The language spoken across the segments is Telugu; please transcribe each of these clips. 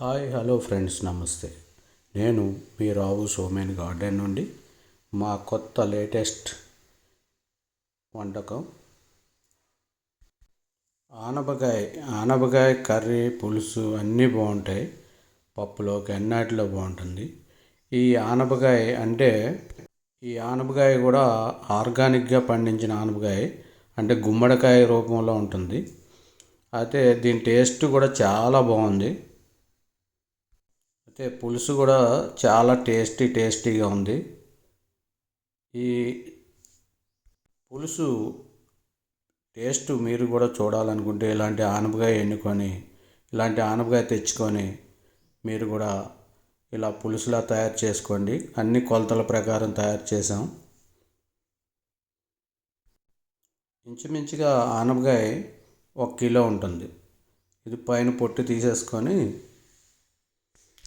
హాయ్ హలో ఫ్రెండ్స్ నమస్తే. నేను మీ రావు సోమేన్ గార్డెన్ నుండి మా కొత్త లేటెస్ట్ వంటకం ఆనపకాయ ఆనపకాయ కర్రీ పులుసు అన్నీ బాగుంటాయి. పప్పులోకి అన్నిటిలో బాగుంటుంది. ఈ ఆనపకాయ అంటే ఈ ఆనపకాయ కూడా ఆర్గానిక్గా పండించిన ఆనపకాయ అంటే గుమ్మడికాయ రూపంలో ఉంటుంది. అయితే దీని టేస్ట్ కూడా చాలా బాగుంది. అయితే పులుసు కూడా చాలా టేస్టీ టేస్టీగా ఉంది. ఈ పులుసు టేస్ట్ మీరు కూడా చూడాలనుకుంటే ఇలాంటి ఆనపకాయ ఎన్నుకొని ఇలాంటి ఆనపకాయ తెచ్చుకొని మీరు కూడా ఇలా పులుసులా తయారు చేసుకోండి. అన్ని కొలతల ప్రకారం తయారు చేసాం ఇంచుమించుగా ఆనపకాయ ఒక కిలో ఉంటుంది. ఇది పైన పొట్టు తీసేసుకొని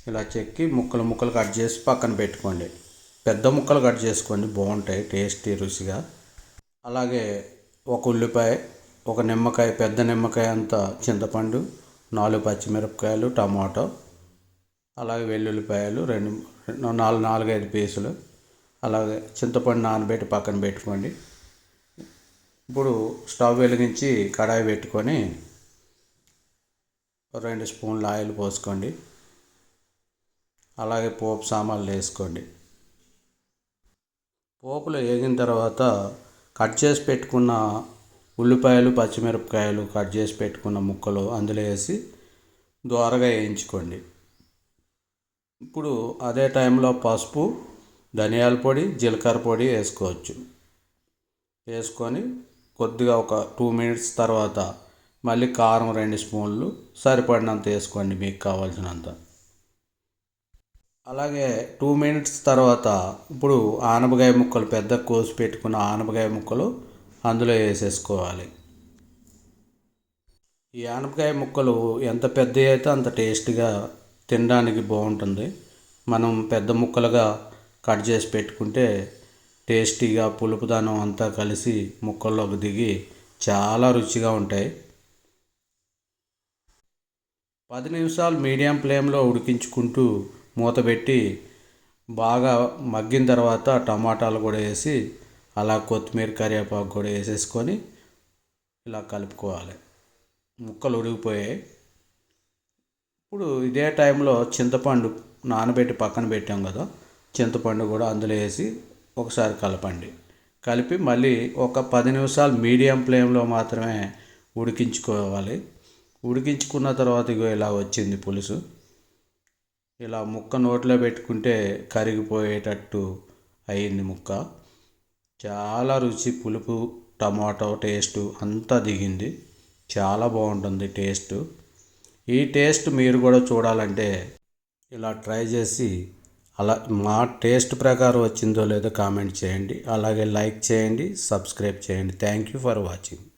ఇలా చెక్కి ముక్కలు ముక్కలు కట్ చేసి పక్కన పెట్టుకోండి. పెద్ద ముక్కలు కట్ చేసుకోండి. బాగుంటాయి టేస్టీ రుచిగా. అలాగే ఒక ఉల్లిపాయ ఒక నిమ్మకాయ పెద్ద నిమ్మకాయ అంత చింతపండు నాలుగు పచ్చిమిరపకాయలు టమాటో అలాగే వెల్లుల్లిపాయలు రెండు నాలుగు నాలుగైదు పీసులు అలాగే చింతపండు నానబెట్టి పక్కన పెట్టుకోండి. ఇప్పుడు స్టవ్ వెలిగించి కడాయి పెట్టుకొని రెండు స్పూన్ల ఆయిల్ పోసుకోండి. అలాగే పోపు సామాన్లు వేసుకోండి. పోపులు వేగిన తర్వాత కట్ చేసి పెట్టుకున్న ఉల్లిపాయలు పచ్చిమిరపకాయలు కట్ చేసి పెట్టుకున్న ముక్కలు అందులో వేసి దోరగా వేయించుకోండి. ఇప్పుడు అదే టైంలో పసుపు ధనియాల పొడి జీలకర్ర పొడి వేసుకోవచ్చు. వేసుకొని కొద్దిగా ఒక టూ మినిట్స్ తర్వాత మళ్ళీ కారం రెండు స్పూన్లు సరిపడినంత వేసుకోండి మీకు కావాల్సినంత. అలాగే టూ మినిట్స్ తర్వాత ఇప్పుడు ఆనపకాయ ముక్కలు పెద్ద కోసి పెట్టుకున్న ఆనపకాయ ముక్కలు అందులో వేసేసుకోవాలి. ఈ ఆనపకాయ ముక్కలు ఎంత పెద్దవి అయితే అంత టేస్ట్గా తినడానికి బాగుంటుంది. మనం పెద్ద ముక్కలుగా కట్ చేసి పెట్టుకుంటే టేస్టీగా పులుపుదనం అంతా కలిసి ముక్కల్లోకి దిగి చాలా రుచిగా ఉంటాయి. పది నిమిషాలు మీడియం ఫ్లేమ్లో ఉడికించుకుంటూ మూత పెట్టి బాగా మగ్గిన తర్వాత టమాటాలు కూడా వేసి అలా కొత్తిమీర కరివేపాకు కూడా వేసేసుకొని ఇలా కలుపుకోవాలి. ముక్కలు ఉడిగిపోయాయి ఇప్పుడు ఇదే టైంలో చింతపండు నానబెట్టి పక్కన పెట్టాం కదా చింతపండు కూడా అందులో వేసి ఒకసారి కలపండి. కలిపి మళ్ళీ ఒక పది నిమిషాలు మీడియం ఫ్లేమ్లో మాత్రమే ఉడికించుకోవాలి. ఉడికించుకున్న తర్వాత ఇగో ఇలా వచ్చింది పులుసు. ఇలా ముక్క నోట్లో పెట్టుకుంటే కరిగిపోయేటట్టు అయింది ముక్క. చాలా రుచి పులుపు టమాటో టేస్ట్ అంతా దిగింది. చాలా బాగుంటుంది టేస్ట్. ఈ టేస్ట్ మీరు కూడా చూడాలంటే ఇలా ట్రై చేసి అలా మా టేస్ట్ ప్రకారం వచ్చిందో లేదో కామెంట్ చేయండి. అలాగే లైక్ చేయండి సబ్స్క్రైబ్ చేయండి. Thank you for watching.